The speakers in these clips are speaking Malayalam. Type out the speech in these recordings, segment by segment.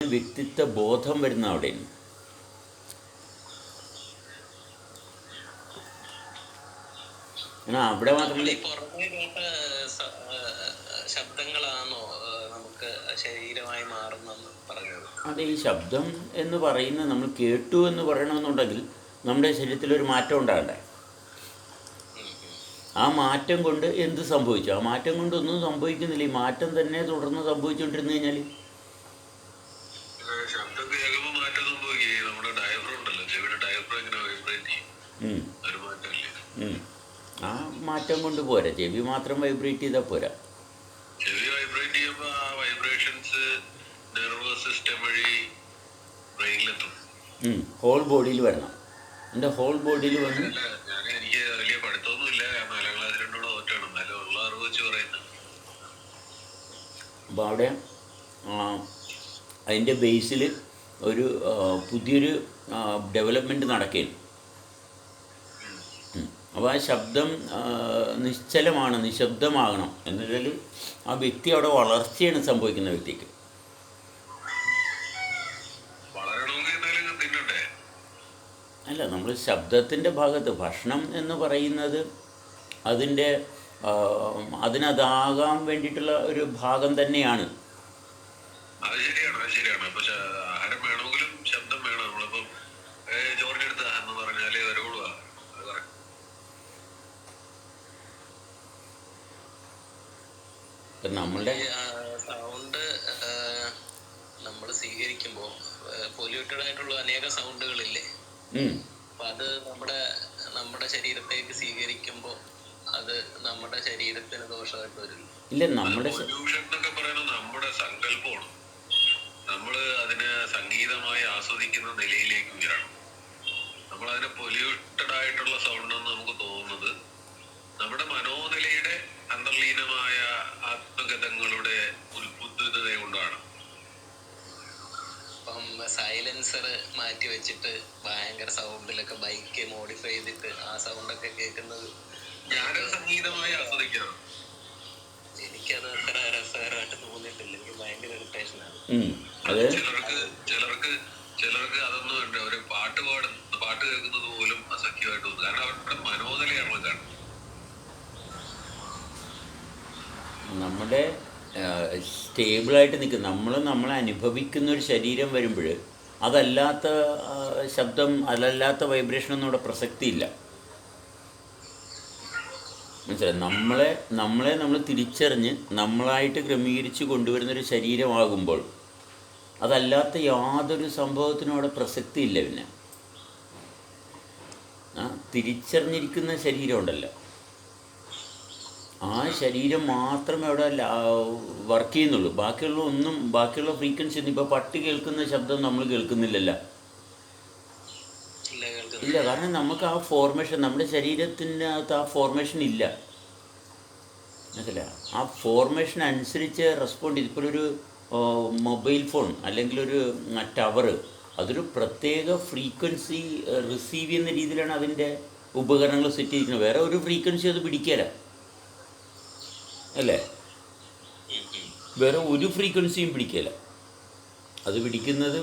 വ്യക്തിത്വ ബോധം വരുന്ന അവിടെയാണ് അവിടെ മാത്രമല്ല ശബ്ദങ്ങളാണോ നമുക്ക് ശരീരമായി മാറുന്നെന്ന് പറഞ്ഞത്? അതെ ഈ ശബ്ദം എന്ന് പറയുന്നത് നമ്മൾ കേട്ടു എന്ന് പറയണമെന്നുണ്ടെങ്കിൽ നമ്മുടെ ശരീരത്തിൽ ഒരു മാറ്റം ഉണ്ടാകണ്ടേ. ആ മാറ്റം കൊണ്ട് എന്ത് സംഭവിച്ചു? ആ മാറ്റം കൊണ്ട് ഒന്നും സംഭവിക്കുന്നില്ല. ഈ മാറ്റം തന്നെ തുടർന്ന് സംഭവിച്ചുകൊണ്ടിരുന്നു കഴിഞ്ഞാൽ ശബ്ദം കേൾക്കുമ്പോൾ മാറ്റം സംഭവിക്കുകയും നമ്മുടെ ഡയഫ്രം ഉണ്ടല്ലോ ചെവിയുടെ ഡയഫ്രം ഇങ്ങനെ വൈബ്രേറ്റ് ചെയ്യും ഉം, ഒരു മാറ്റമില്ലേ ഉം. ആ മാറ്റം കൊണ്ട് പോരാ. ചെവി മാത്രം വൈബ്രേറ്റ് ചെയ്താൽ പോരാ. ചെവി വൈബ്രേറ്റ് ചെയ്യുമ്പോൾ ആ വൈബ്രേഷൻസ് നെർവസ് സിസ്റ്റം വഴി ബ്രെയിനിലെത്തും ഹോൾ ബോഡിയിൽ വരണം. എന്റെ ഹോൾ ബോഡിയിൽ വന്ന്? എനിക്ക് വലിയ പഠിത്തമൊന്നുമില്ല. നാലാം ക്ലാസ് രണ്ടോടെ തോറ്റാണ് എന്നാലും ഉള്ള അറിവ് വെച്ച് പറയുന്നത്. അപ്പോൾ അവിടെ അതിന്റെ ബേസിൽ ഒരു പുതിയൊരു ഡെവലപ്മെന്റ് നടക്കുകയാണ് അപ്പോൾ ആ ശബ്ദം നിശ്ചലമാണ് നിശബ്ദമാകണം എന്നുവെച്ചാൽ ആ വ്യക്തി അവിടെ വളർച്ചയാണ് സംഭവിക്കുന്ന വ്യക്തിക്ക്. അല്ല നമ്മൾ ശബ്ദത്തിന്റെ ഭാഗത്ത് ഭക്ഷണം എന്ന് പറയുന്നത് അതിന്റെ അതിനതാകാൻ വേണ്ടിയിട്ടുള്ള ഒരു ഭാഗം തന്നെയാണ് അത് ശരിയാണ് അത് ശരിയാണ് അപ്പൊ ശ- ആഹാരം വേണമെങ്കിലും ശബ്ദം വേണം നമ്മളിപ്പം ഏ, ചോറിനെടുത്ത എന്ന് പറഞ്ഞാൽ വരവുള്ളൂ അത് correct. ഇപ്പം നമ്മളുടെ സൗണ്ട് നമ്മൾ സ്വീകരിക്കുമ്പോൾ പൊല്യൂട്ടഡ് ആയിട്ടുള്ള അനേക സൗണ്ടുകളില്ലേ അപ്പൊ അത് നമ്മുടെ നമ്മുടെ ശരീരത്തേക്ക് സ്വീകരിക്കുമ്പോൾ അത് നമ്മുടെ ശരീരത്തിന് ദോഷമായിട്ട് വരും. ഇല്ല നമ്മുടെ പൊല്യൂഷൻ എന്നൊക്കെ പറയുന്നത് നമ്മുടെ സങ്കല്പമാണ്. നമ്മൾ അതിനെ സംഗീതമായി ആസ്വദിക്കുന്ന നിലയിലേക്ക് ഉയരണം. നമ്മൾ അതിനെ പൊല്യൂട്ടഡ് ആയിട്ടുള്ള സൗണ്ട് എന്ന് നമുക്ക് തോന്നുന്നത് നമ്മുടെ മനോനിലയുടെ അന്തർലീനമായ ആത്മഗതങ്ങളുടെ ഉത്ബുദ്ധത കൊണ്ടാണ്. അപ്പം സൈലൻസർ മാറ്റി വെച്ചിട്ട് ഭയങ്കര സൗണ്ടിലൊക്കെ ബൈക്ക് മോഡിഫൈ ചെയ്തിട്ട് ആ സൗണ്ടൊക്കെ കേൾക്കുന്നത് സംഗീതമായി ആസ്വദിക്കണം എനിക്കത് അത്ര രസകരമായിട്ട് തോന്നിയിട്ടില്ല. എനിക്ക് ഭയങ്കര ഇറിറ്റേഷനാണ് ആണ്. അത് ചിലർക്ക് ചിലർക്ക് ചിലർക്ക് അതൊന്നും ഉണ്ട് ഒരു പാട്ട് പാടുന്ന പാട്ട് കേൾക്കുന്നത് പോലും അസഖ്യമായിട്ട് തോന്നും കാരണം അവരുടെ മനോനിലയാണ് കാണുന്നത് നമ്മുടെ സ്റ്റേബിളായിട്ട് നിൽക്കുന്ന നമ്മൾ നമ്മൾ അനുഭവിക്കുന്ന ഒരു ശരീരം വരുമ്പോൾ അതല്ലാത്ത ശബ്ദം അതല്ലാത്ത വൈബ്രേഷനൊന്നും ഇവിടെ പ്രസക്തിയില്ല. മനസ്സിലായി? നമ്മളെ നമ്മളെ നമ്മൾ തിരിച്ചറിഞ്ഞ് നമ്മളായിട്ട് ക്രമീകരിച്ച് കൊണ്ടുവരുന്നൊരു ശരീരമാകുമ്പോൾ അതല്ലാത്ത യാതൊരു സംഭവത്തിനും അവിടെ പ്രസക്തിയില്ല പിന്നെ. തിരിച്ചറിഞ്ഞിരിക്കുന്ന ശരീരം ഉണ്ടല്ലോ. ആ ശരീരം മാത്രമേ അവിടെ വർക്ക് ചെയ്യുന്നുള്ളൂ. ബാക്കിയുള്ള ഒന്നും ബാക്കിയുള്ള ഫ്രീക്വൻസി ഒന്നും ഇപ്പോൾ പട്ടി കേൾക്കുന്ന ശബ്ദം നമ്മൾ കേൾക്കുന്നില്ലല്ലോ. ഇല്ല കാരണം നമുക്ക് ആ ഫോർമേഷൻ നമ്മുടെ ശരീരത്തിന്റെ അകത്ത് ആ ഫോർമേഷൻ ഇല്ല. മനസ്സില ആ ഫോർമേഷൻ അനുസരിച്ച് റെസ്പോണ്ട് ചെയ്ത്. ഇപ്പോൾ ഒരു മൊബൈൽ ഫോൺ അല്ലെങ്കിൽ ഒരു ടവർ അതൊരു പ്രത്യേക ഫ്രീക്വൻസി റിസീവ് ചെയ്യുന്ന രീതിയിലാണ് അതിന്റെ ഉപകരണങ്ങൾ സെറ്റ് ചെയ്തിരിക്കുന്നത്. വേറെ ഒരു ഫ്രീക്വൻസി അത് പിടിക്കല. അല്ലേ. വേറെ ഒരു ഫ്രീക്വൻസിയും പിടിക്കില്ല അത് പിടിക്കുന്നത്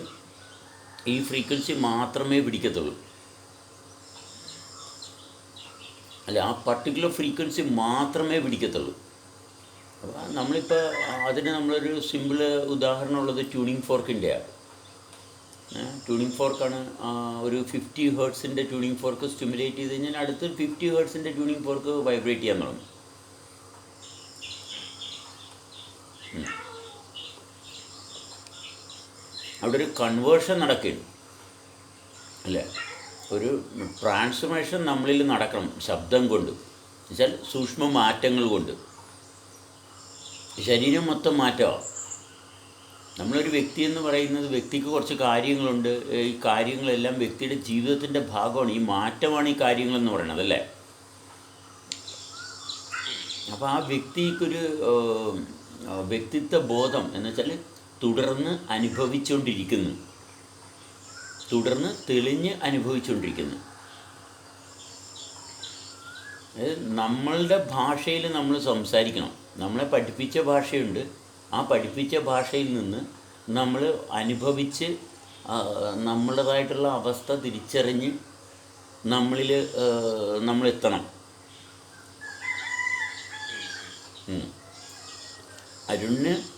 ഈ ഫ്രീക്വൻസി മാത്രമേ പിടിക്കത്തുള്ളൂ. അല്ല ആ പർട്ടിക്കുലർ ഫ്രീക്വൻസി മാത്രമേ പിടിക്കത്തുള്ളൂ. അപ്പോൾ നമ്മളിപ്പോൾ അതിന് നമ്മളൊരു സിമ്പിൾ ഉദാഹരണമുള്ളത് ട്യൂണിങ് ഫോർക്കിന്റെയാണ് ട്യൂണിങ് ഫോർക്കാണ് ഒരു ഫിഫ്റ്റി ഹേർട്സിന്റെ ട്യൂണിങ് ഫോർക്ക് സ്റ്റിമുലേറ്റ് ചെയ്ത് കഴിഞ്ഞാൽ അടുത്ത് ഫിഫ്റ്റി ഹേർട്സിന്റെ ട്യൂണിങ് ഫോർക്ക് വൈബ്രേറ്റ് ചെയ്യാൻ തുടങ്ങും. അവിടെ ഒരു കൺവേർഷൻ നടക്കുകയാണ് അല്ലേ? ഒരു ട്രാൻസ്ഫർമേഷൻ നമ്മളിൽ നടക്കണം ശബ്ദം കൊണ്ട്. എന്നുവെച്ചാൽ സൂക്ഷ്മ മാറ്റങ്ങൾ കൊണ്ട്. ശരീരം മൊത്തം മാറ്റമാണ് നമ്മളൊരു വ്യക്തി എന്ന് പറയുന്നത് വ്യക്തിക്ക് കുറച്ച് കാര്യങ്ങളുണ്ട്. ഈ കാര്യങ്ങളെല്ലാം വ്യക്തിയുടെ ജീവിതത്തിന്റെ ഭാഗമാണ്. ഈ മാറ്റമാണ് ഈ കാര്യങ്ങളെന്ന് പറയുന്നത് അല്ലേ? അപ്പോൾ ആ വ്യക്തിക്കൊരു വ്യക്തിത്വ ബോധം എന്ന് വെച്ചാൽ തുടർന്ന് അനുഭവിച്ചുകൊണ്ടിരിക്കുന്നു തുടർന്ന് തെളിഞ്ഞ് അനുഭവിച്ചുകൊണ്ടിരിക്കുന്നു നമ്മളുടെ ഭാഷയിൽ നമ്മൾ സംസാരിക്കണം. നമ്മളെ പഠിപ്പിച്ച ഭാഷയുണ്ട്. ആ പഠിപ്പിച്ച ഭാഷയിൽ നിന്ന് നമ്മൾ അനുഭവിച്ച് നമ്മളുടേതായിട്ടുള്ള അവസ്ഥ തിരിച്ചറിഞ്ഞ് നമ്മളിൽ നമ്മളെത്തണം. അരുണിന്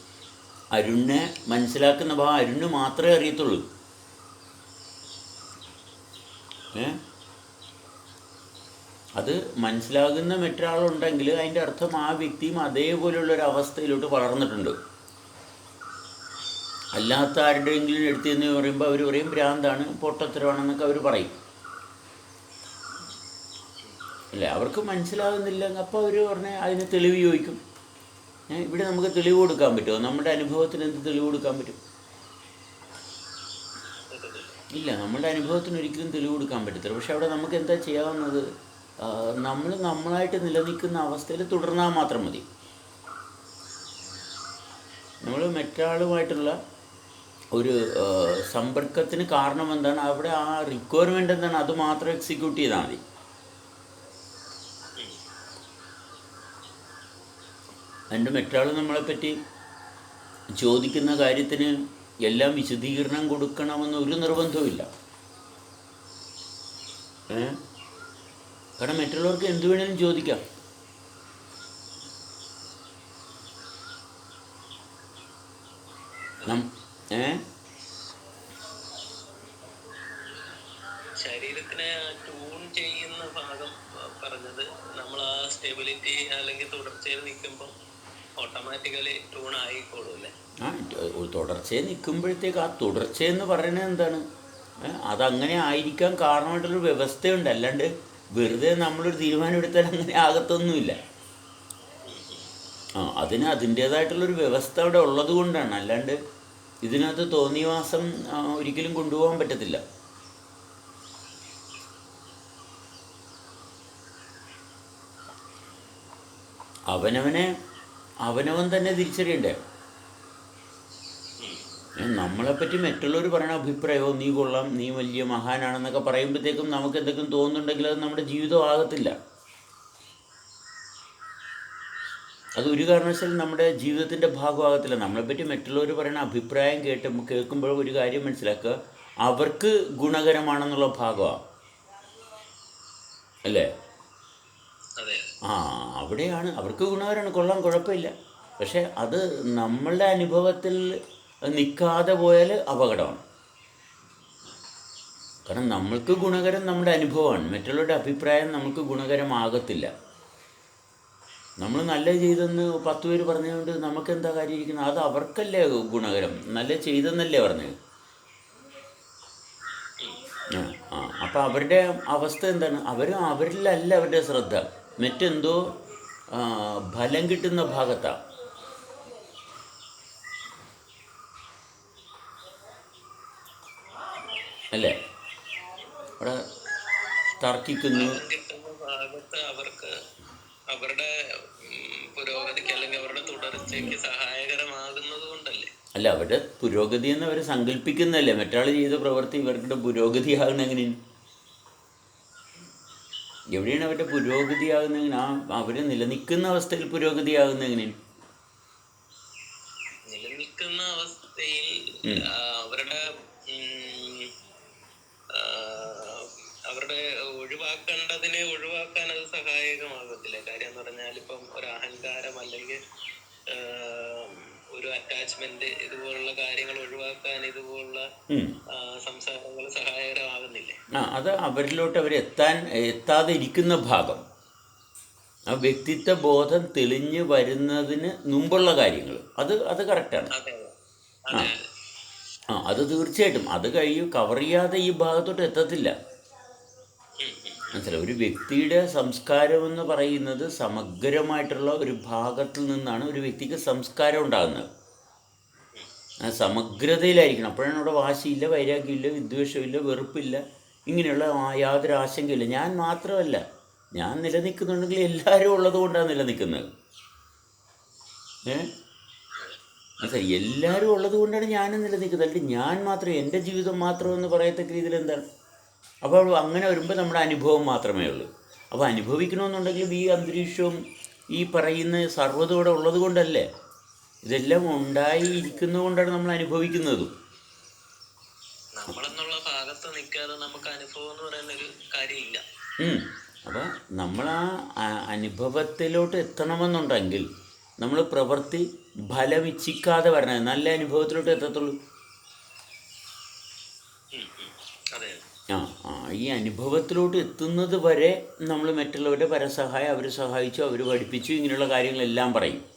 അരുണിനെ മനസ്സിലാക്കുന്ന ഭാഗം അരുണിന് മാത്രമേ അറിയത്തുള്ളൂ. ഏ? അത് മനസ്സിലാകുന്ന മറ്റൊരാളുണ്ടെങ്കിൽ അതിന്റെ അർത്ഥം ആ വ്യക്തിയും അതേപോലെയുള്ള ഒരു അവസ്ഥയിലോട്ട് വളർന്നിട്ടുണ്ട്. അല്ലാത്ത ആരുടെയെങ്കിലും എടുത്തു എന്ന് പറയുമ്പോൾ അവർ പറയും ഭ്രാന്താണ് പൊട്ടത്തരമാണെന്നൊക്കെ അവർ പറയും. അല്ലേ? അവർക്ക് മനസ്സിലാകുന്നില്ല. അപ്പോൾ അവർ പറഞ്ഞാൽ അതിന് തെളിവ് ചോദിക്കും. ഇവിടെ നമുക്ക് തെളിവ് കൊടുക്കാൻ പറ്റുമോ? നമ്മുടെ അനുഭവത്തിന് എന്ത് തെളിവ് കൊടുക്കാൻ പറ്റും? ഇല്ല നമ്മുടെ അനുഭവത്തിന് ഒരിക്കലും തെളിവ് കൊടുക്കാൻ പറ്റത്തില്ല. പക്ഷെ അവിടെ നമുക്ക് എന്താ ചെയ്യാവുന്നത്? നമ്മൾ നമ്മളായിട്ട് നിലനിൽക്കുന്ന അവസ്ഥയിൽ തുടർന്നാൽ മാത്രം മതി. നമ്മൾ മറ്റൊരാളുമായിട്ടുള്ള ഒരു സമ്പർക്കത്തിന് കാരണം എന്താണ് അവിടെ ആ റിക്വയർമെന്റ് എന്താണ്? അത് മാത്രം എക്സിക്യൂട്ട് ചെയ്താൽ മതി. അതിന്റെ മറ്റൊരാൾ നമ്മളെപ്പറ്റി ചോദിക്കുന്ന കാര്യത്തിന് എല്ലാം വിശദീകരണം കൊടുക്കണമെന്ന് ഒരു നിർബന്ധവുമില്ല. കാരണം മറ്റുള്ളവർക്ക് എന്ത് വേണേലും ചോദിക്കാം നം- ഏ ശരീരത്തിനെ ട്യൂൺ ചെയ്യുന്ന ഭാഗം അഹ് പറഞ്ഞത് നമ്മൾ ആ സ്റ്റെബിലിറ്റി അല്ലെങ്കിൽ തുടർച്ചയിൽ നിൽക്കുമ്പോൾ ഓട്ടോമാറ്റിക്കലി തുടർച്ചയെ നിൽക്കുമ്പോഴത്തേക്ക് ആ തുടർച്ചയെന്ന് പറയുന്നത് എന്താണ്? അതങ്ങനെ ആയിരിക്കാൻ കാരണമായിട്ടൊരു വ്യവസ്ഥയുണ്ട്. അല്ലാണ്ട് വെറുതെ നമ്മളൊരു തീരുമാനം എടുത്താൽ അങ്ങനെ ആകത്തൊന്നുമില്ല. ആ അതിന് അതിന്റേതായിട്ടുള്ളൊരു വ്യവസ്ഥ അവിടെ ഉള്ളത് കൊണ്ടാണ്. അല്ലാണ്ട് ഇതിനകത്ത് തോന്നിവാസം ഒരിക്കലും കൊണ്ടുപോകാൻ പറ്റത്തില്ല. അവനവനെ അവനവൻ തന്നെ തിരിച്ചറിയണ്ടേ? നമ്മളെ നമ്മളെപ്പറ്റി മറ്റുള്ളവർ പറയുന്ന അഭിപ്രായമോ നീ കൊള്ളാം നീ വലിയ മഹാനാണെന്നൊക്കെ പറയുമ്പോഴത്തേക്കും നമുക്ക് എന്തെങ്കിലും തോന്നുന്നുണ്ടെങ്കിൽ അത് നമ്മുടെ ജീവിതം ആകത്തില്ല. അത് ഒരു കാരണവശാലും നമ്മുടെ ജീവിതത്തിന്റെ ഭാഗമാകത്തില്ല. നമ്മളെപ്പറ്റി മറ്റുള്ളവർ പറയുന്ന അഭിപ്രായം കേട്ട് കേൾക്കുമ്പോൾ ഒരു കാര്യം മനസ്സിലാക്കുക. അവർക്ക് ഗുണകരമാണെന്നുള്ള ഭാഗമാണ് അല്ലേ? ആ അവിടെയാണ്. അവർക്ക് ഗുണകരമാണ്. കൊള്ളാൻ കുഴപ്പമില്ല. പക്ഷേ അത് നമ്മളുടെ അനുഭവത്തിൽ നിൽക്കാതെ പോയാൽ അപകടമാണ്. കാരണം നമ്മൾക്ക് ഗുണകരം നമ്മുടെ അനുഭവമാണ്. മറ്റുള്ളവരുടെ അഭിപ്രായം നമുക്ക് ഗുണകരമാകത്തില്ല. നമ്മൾ നല്ല ചെയ്തെന്ന് പത്ത് പേര് പറഞ്ഞതുകൊണ്ട് നമുക്ക് എന്താ കാര്യം ഇരിക്കുന്നത്? അത് അവർക്കല്ലേ ഗുണകരം? നല്ല ചെയ്തെന്നല്ലേ പറഞ്ഞത്? ആ അപ്പം അവരുടെ അവസ്ഥ എന്താണ്? അവർ അവരിലല്ല അവരുടെ ശ്രദ്ധ. മറ്റെന്തോ ഫലം കിട്ടുന്ന ഭാഗത്താണ് അല്ലേ? അവിടെ തർക്കിക്കുന്നു. അവർക്ക് അവരുടെ ഉം, പുരോഗതിക്ക് അല്ലെങ്കിൽ അവരുടെ തുടർച്ചയ്ക്ക് സഹായകരമാകുന്നത് കൊണ്ടല്ലേ? അല്ല അവരുടെ പുരോഗതി എന്ന് അവർ സങ്കല്പിക്കുന്നതല്ലേ? മറ്റാൾ ചെയ്ത പ്രവൃത്തി ഇവർക്കിടെ പുരോഗതി എങ്ങനെയാണ് എവിടെയാണ് അവരുടെ പുരോഗതിയാകുന്നെങ്കിൽ ആ അവർ നിലനിൽക്കുന്ന അവസ്ഥയിൽ പുരോഗതിയാകുന്ന എങ്ങനെയാണ് നിലനിൽക്കുന്ന അവസ്ഥയിൽ അവരുടെ അവരുടെ ഒഴിവാക്കേണ്ടതിനെ ഒഴിവാക്കാൻ അത് സഹായകമാകത്തില്ല. കാര്യം എന്ന് പറഞ്ഞാൽ ഇപ്പം ഒരു അഹങ്കാരം അല്ലെങ്കിൽ ഒരു അറ്റാച്ച്മെന്റ് ഇതുപോലുള്ള കാര്യങ്ങൾ ഒഴിവാക്കാൻ ഇതുപോലുള്ള സംസാരങ്ങൾ സംസാരങ്ങൾ സഹായകരമാകുന്നില്ലേ ആ അത് അവരിലോട്ട് അവർ എത്താൻ എത്താതെ ഇരിക്കുന്ന ഭാഗം. ആ വ്യക്തിത്വ ബോധം തെളിഞ്ഞു വരുന്നതിന് മുമ്പുള്ള കാര്യങ്ങൾ അത് അത് കറക്റ്റാണ് ആ. ആ അത് തീർച്ചയായിട്ടും. അത് കഴിയും കവർ ചെയ്യാതെ ഈ ഭാഗത്തോട്ട് എത്തത്തില്ല. മനസ്സിലായി? ഒരു വ്യക്തിയുടെ സംസ്കാരം എന്ന് പറയുന്നത് സമഗ്രമായിട്ടുള്ള ഒരു ഭാഗത്തിൽ നിന്നാണ് ഒരു വ്യക്തിക്ക് സംസ്കാരം ഉണ്ടാകുന്നത്. സമഗ്രതയിലായിരിക്കണം. അപ്പോഴാണ് അവിടെ വാശിയില്ല വൈരാഗ്യമില്ല വിദ്വേഷമില്ല വെറുപ്പില്ല. ഇങ്ങനെയുള്ള യാതൊരു ആശങ്കയില്ല. ഞാൻ മാത്രമല്ല ഞാൻ നിലനിൽക്കുന്നുണ്ടെങ്കിൽ എല്ലാവരും ഉള്ളത് കൊണ്ടാണ് നിലനിൽക്കുന്നത്. ഏ? മനസ്സിലായി എല്ലാവരും ഉള്ളത് കൊണ്ടാണ് ഞാനും നിലനിൽക്കുന്നത്. അല്ലെങ്കിൽ ഞാൻ മാത്രം എന്റെ ജീവിതം മാത്രം എന്ന് പറയത്തക്ക രീതിയിൽ എന്താണ്? അപ്പോൾ അങ്ങനെ വരുമ്പോൾ നമ്മുടെ അനുഭവം മാത്രമേ ഉള്ളൂ. അപ്പോൾ അനുഭവിക്കണമെന്നുണ്ടെങ്കിൽ ഈ അന്തരീക്ഷവും ഈ പറയുന്ന സർവതോടെ ഉള്ളത് കൊണ്ടല്ലേ ഇതെല്ലാം ഉണ്ടായിരിക്കുന്നതുകൊണ്ടാണ് നമ്മൾ അനുഭവിക്കുന്നതും. നമ്മളെന്നുള്ള ഭാഗത്ത് നിൽക്കാതെ നമുക്ക് അനുഭവം എന്ന് പറയുന്ന ഒരു കാര്യമില്ല. നമ്മൾ ആ അനുഭവത്തിലോട്ട് എത്തണമെന്നുണ്ടെങ്കിൽ നമ്മൾ പ്രവൃത്തി ഫലമിച്ഛിക്കാതെ വരണേ. നല്ല അനുഭവത്തിലോട്ട് എത്തത്തുള്ളൂ. ആ ആ ഈ അനുഭവത്തിലോട്ട് എത്തുന്നത് വരെ നമ്മൾ മറ്റുള്ളവരുടെ പരസഹായം അവർ സഹായിച്ചു അവർ പഠിപ്പിച്ചു ഇങ്ങനെയുള്ള കാര്യങ്ങളെല്ലാം പറയും.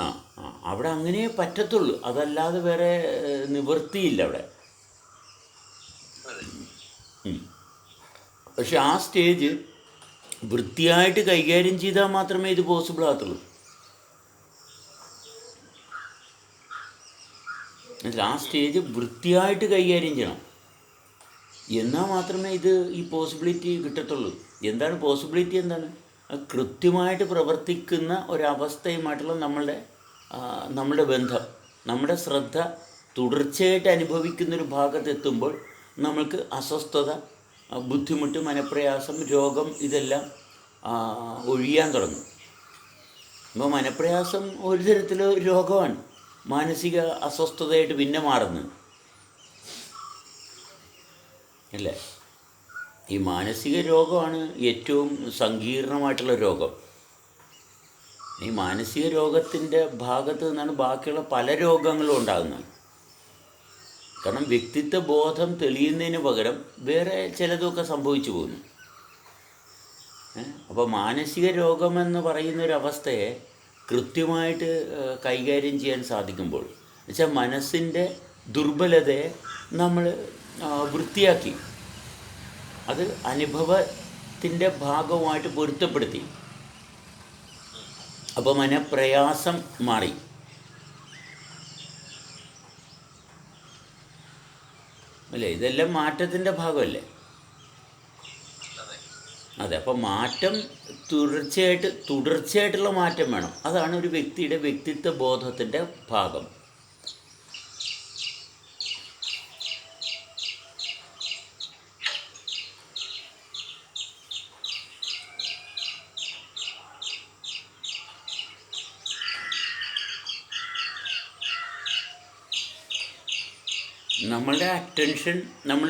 ആ ആ. അവിടെ അങ്ങനെ പറ്റത്തുള്ളൂ. അതല്ലാതെ വേറെ നിവൃത്തിയില്ല അവിടെ. പക്ഷെ ആ സ്റ്റേജ് വൃത്തിയായിട്ട് കൈകാര്യം ചെയ്താൽ മാത്രമേ ഇത് പോസിബിൾ ആകത്തുള്ളൂ? ആ സ്റ്റേജ് വൃത്തിയായിട്ട് കൈകാര്യം ചെയ്യണം. എന്നാൽ മാത്രമേ ഇത് ഈ പോസിബിലിറ്റി കിട്ടത്തുള്ളൂ. എന്താണ് പോസിബിലിറ്റി എന്താണ്? കൃത്യമായിട്ട് പ്രവർത്തിക്കുന്ന ഒരവസ്ഥയുമായിട്ടുള്ള നമ്മളുടെ ആ, നമ്മളുടെ ബന്ധം നമ്മുടെ ശ്രദ്ധ തുടർച്ചയായിട്ട് അനുഭവിക്കുന്നൊരു ഭാഗത്തെത്തുമ്പോൾ നമ്മൾക്ക് അസ്വസ്ഥത ബുദ്ധിമുട്ട് മനപ്രയാസം രോഗം ഇതെല്ലാം ഒഴിയാൻ തുടങ്ങും. അപ്പോൾ മനപ്രയാസം ഒരു തരത്തിൽ രോഗമാണ്. മാനസിക അസ്വസ്ഥതയായിട്ട് പിന്നെ മാറുന്നത് അല്ലേ? ഈ മാനസിക രോഗമാണ് ഏറ്റവും സങ്കീർണമായിട്ടുള്ള രോഗം. ഈ മാനസിക രോഗത്തിന്റെ ഭാഗത്ത് നിന്നാണ് ബാക്കിയുള്ള പല രോഗങ്ങളും ഉണ്ടാകുന്നത്. കാരണം വ്യക്തിത്വ ബോധം തെളിയുന്നതിന് പകരം വേറെ ചിലതൊക്കെ സംഭവിച്ചു പോകുന്നു. അപ്പോൾ മാനസിക രോഗമെന്ന് പറയുന്ന ഒരു അവസ്ഥയെ കൃത്യമായിട്ട് കൈകാര്യം ചെയ്യാൻ സാധിക്കുമ്പോൾ എന്നുവെച്ചാൽ മനസ്സിന്റെ ദുർബലതയെ നമ്മൾ വൃത്തിയാക്കി അത് അനുഭവത്തിന്റെ ഭാഗമായിട്ട് പൊരുത്തപ്പെടുത്തി. അപ്പോൾ മനപ്രയാസം മാറി. അല്ലേ? ഇതെല്ലാം മാറ്റത്തിന്റെ ഭാഗമല്ലേ? അതെ അപ്പം അപ്പോൾ മാറ്റം തുടർച്ചയായിട്ട് തുടർച്ചയായിട്ടുള്ള മാറ്റം വേണം. അതാണ് ഒരു വ്യക്തിയുടെ വ്യക്തിത്വ ബോധത്തിന്റെ ഭാഗം. നമ്മളുടെ അറ്റൻഷൻ നമ്മൾ